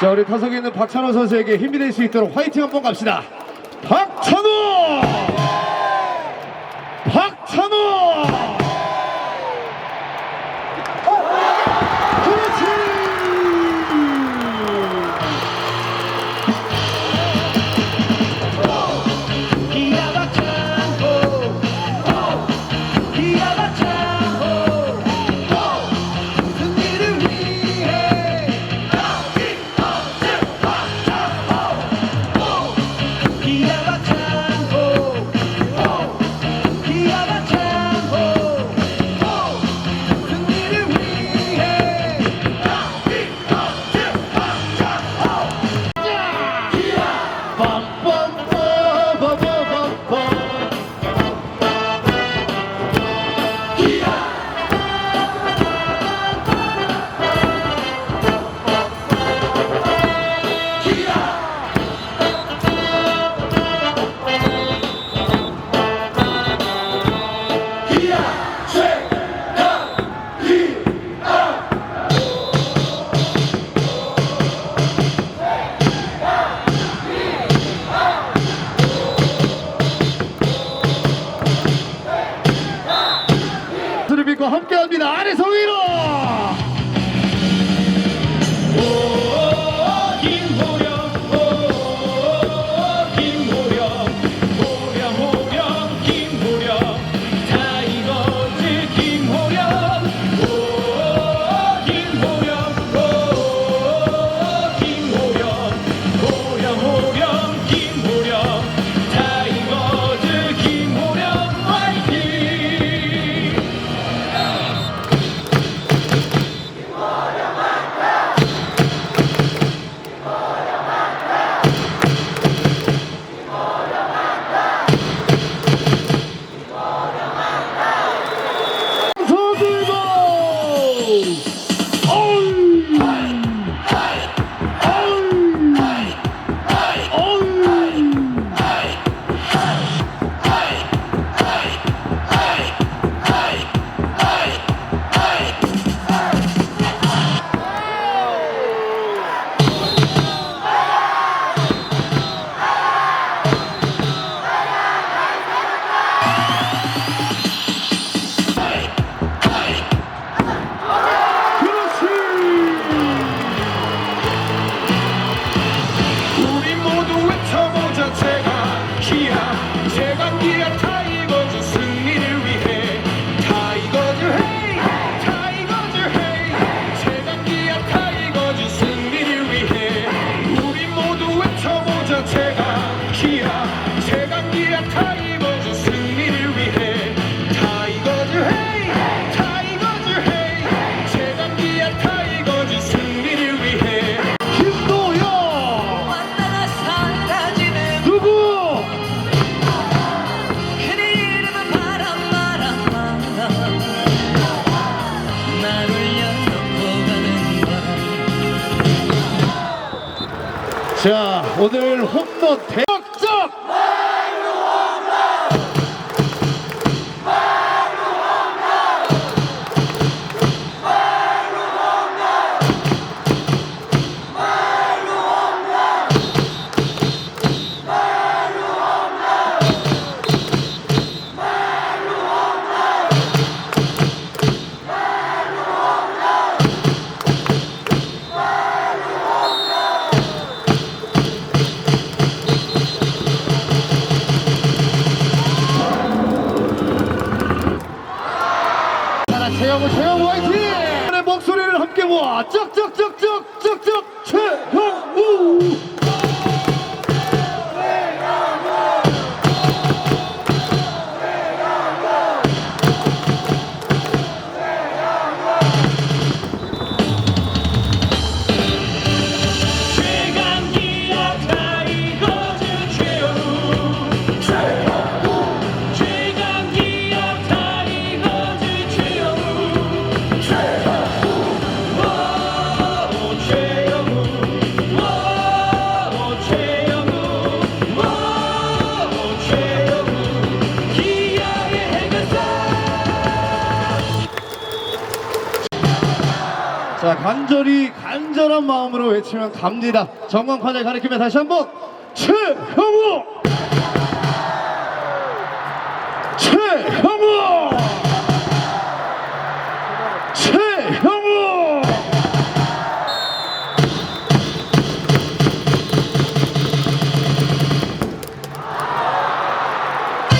자 우리 타석에 있는 박찬호 선수에게 힘이 될 수 있도록 화이팅 한번 갑시다. 박찬호! 박찬호! Yeah, 자 오늘 홈런 대 와 쭉쭉쭉 간절히 간절한 마음으로 외치면 갑니다. 정광판을 가리키며 다시 한번 최형우 최형우